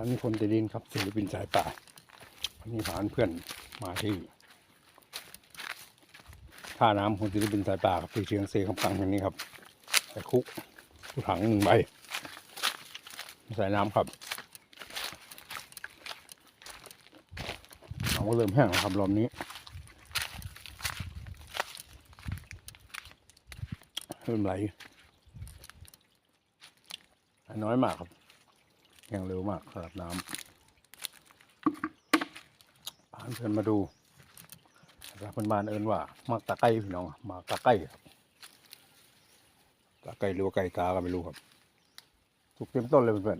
ร้านนี้คนติดินครับศิลปินสายป่าวันนี้พาเพื่อนมาที่ท่าน้ำของศิลปินสายป่าครับที่เชียงเซคำกังอย่างนี้ครับใส่คุกผู้ถังหนึ่งใบใส่น้ำครับน้ำก็เริ่มแห้งแล้วครับรอบนี้เริ่มไหลน้อยมากครับ แห้งเร็วมากสำหรับน้ำพาเพื่อนมาดูภาษาพื้นบานเอินว่ามักตะไคร้พี่น้องมากตะไคร้ครับตะไคร้หรือว่าไก่ตาก็ไม่รู้ครับถูกเต็มต้นเลยเพื่อน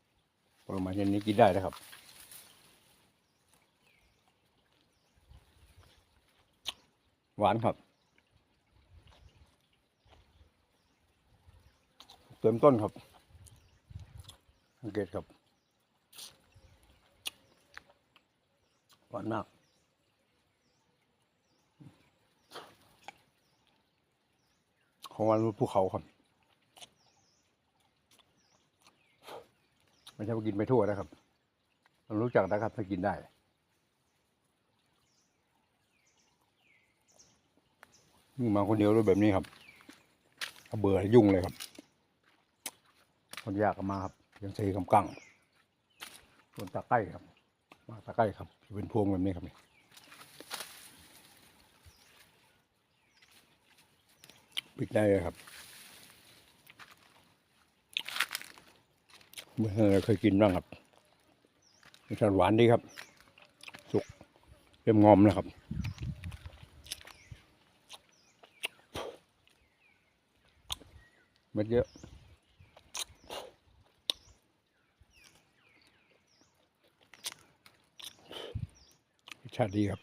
ๆประมาณเย็นนี้กินได้นะครับหวานครับเต็มต้นครับ เกตครับหวานมากของวานบนภูเขาครับไม่ใช่ว่ากินไปทั่วนะครับเรารู้จักนะครับถ้ากินได้นี่มาคนเดียวด้วยแบบนี้ครับเบื่อยุ่งเลยครับ คนยากก็มาครับ ยังใช้คำกั้งส่วนตะไคร้ครับ มาตะไคร้ครับจะเป็นพวงแบบนี้ครับนี่ปิดได้เลยครับเมื่อเคยกินบ้างครับรสชาติหวานดีครับ สุกเริ่มงอมแล้วครับเม็ดเยอะ ชาติดีครับ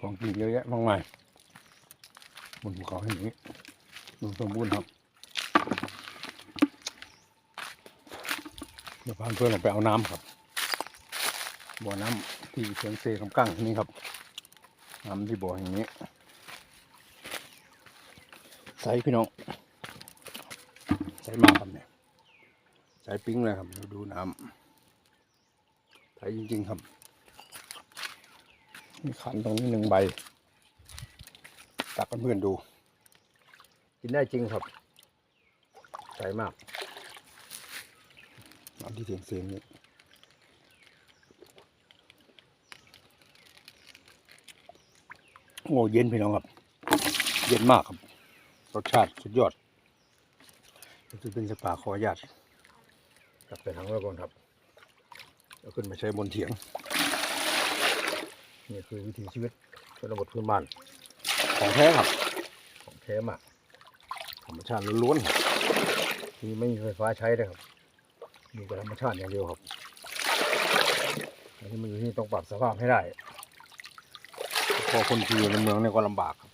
ของกินเยอะแยะมากมายบนภูเขาแห่งนี้ดูสมบูรณ์ครับ เดี๋ยวพาเพื่อนออกไปเอาน้ำครับ บ่อน้ำที่เชียงเซคำกั้งที่นี่ครับ น้ำที่บ่อแห่งนี้ใสพี่น้องใสมากครับเนี่ย ใสปิ้งเลยครับดูน้ำใสจริง ๆ ครับมีขันตรงนี้หนึ่งใบ ตักเพื่อนดู กินได้จริงครับ ใสมากน้ำที่เสียงเสียงนี่โอ้เย็นพี่น้องครับ เย็นมากครับ รสชาติสุดยอดจะเป็นสปาขออนุญาต กลับไปทางไว้ก่อนครับแล้วขึ้นมาใช้บนเถียงนี่คือวิถีชีวิตชนบทพื้นบ้านของแท้ครับ ของแท้มากธรรมชาติล้วนๆที่ไม่มีไฟฟ้าใช้เลยครับมีแต่ธรรมชาติอย่างเดียวครับอันนี้มันอยู่ที่ต้องปรับสภาพให้ได้พอคนที่อยู่ในเมืองเนี่ยก็ลำบากครับ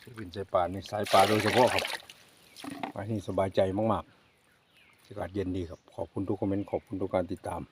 ที่เป็นสายป่านี่สายป่าโดยเฉพาะครับมาที่นี่สบายใจมากๆ อากาศเย็นดีครับ ขอบคุณทุกคอมเมนต์ ขอบคุณทุกการติดตาม